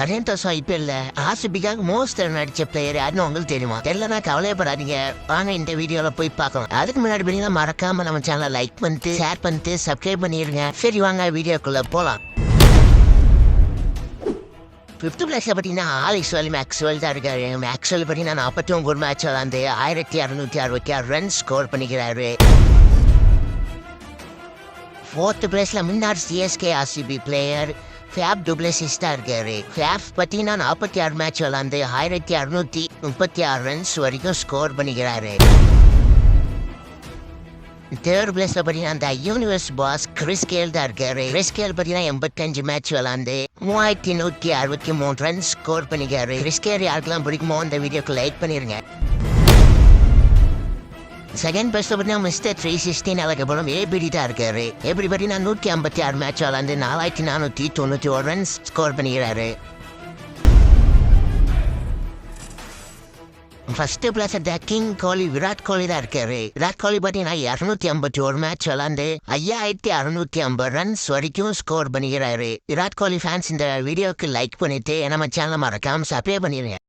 பதினெட்டு வருஷம் இப்ப இல்ல. ஆர்சிபிக்காக மோஸ்ட் நடிச்ச பிளேயர் யாருன்னு உங்களுக்கு தெரியுமா? தெரியலனா கவலையப்படாதீங்க வாங்க இந்த வீடியோல போய் பார்க்கலாம். அதுக்கு முன்னாடி பார்த்தீங்கன்னா மறக்காம நம்ம சேனலை லைக் பண்ணிட்டு ஷேர் பண்ணிட்டு சப்ஸ்கிரைப் பண்ணிடுங்க சரி வாங்க வீடியோக்குள்ள போலாம். ஃபிஃப்த் பிளேஸில் பார்த்தீங்கன்னா ஆலிக்ஸ் வேலி மேக்ஸ்வெல் தான் இருக்காரு. மேக்ஸ்வெல் பார்த்தீங்கன்னா நாற்பத்தி ஒன்பது மேட்ச் விளாண்டு ஆயிரத்தி அறுநூத்தி அறுபத்தி ஆறு ரன் ஸ்கோர் பண்ணிக்கிறாரு. ஃபோர்த் பிளேஸில் முன்னாடி CSK RCB player Faf du Plessis தான் இருக்காரு ஃபேப் பார்த்தீங்கன்னா நாற்பத்தி ஆறு மேட்ச் விளாண்டு ஆயிரத்தி அறுநூத்தி முப்பத்தி ஆறு ரன்ஸ் வரைக்கும் ஸ்கோர் பண்ணிக்கிறாரு. தேர்ட் பிளேஸ்ல பார்த்தீங்கன்னா அந்த யூனிவர்ஸ் பாஸ் கிறிஸ் கேல் தான் இருக்காரு. கிறிஸ் கேல் பார்த்தீங்கன்னா எண்பத்தஞ்சு மேட்ச் விளாண்டு மூவாயிரத்தி நூற்றி அறுபத்தி மூணு ரன் ஸ்கோர் பண்ணிக்காரு கிறிஸ் கேல் யாருக்கெல்லாம் பிடிக்குமோ அந்த வீடியோக்கு லைக் பண்ணிருங்க. செகண்ட் பெஸ்ட் பார்த்தீங்கன்னா மிஸ்டர் த்ரீ சிக்ஸ்டீன் அதுக்கப்புறம் ஏபிடி தான் இருக்காரு. எப்படி பார்த்தீங்கன்னா நூற்றி ஐம்பத்தி ஆறு மேட்ச் விளாண்டு நாலாயிரத்தி நானூற்றி தொண்ணூற்றி ஒரு ரன்ஸ் ஸ்கோர் பண்ணிக்கிறாரு. First place the king Kohli Virat Kohli தான் இருக்காரு. விராட் கோலி பார்த்தீங்கன்னா இரநூத்தி ஐம்பத்தி ஒரு மேட்ச் விளாண்டு ஐயாயிரத்தி அறுநூத்தி ஐம்பது ரன்ஸ் வரைக்கும் ஸ்கோர் பண்ணிக்கிறாரு. விராட் கோலி ஃபேன்ஸ் இந்த வீடியோக்கு லைக் பண்ணிட்டு நம்ம சேனலை மறக்காம சப்ஸ்கிரைப் பண்ணிடுங்க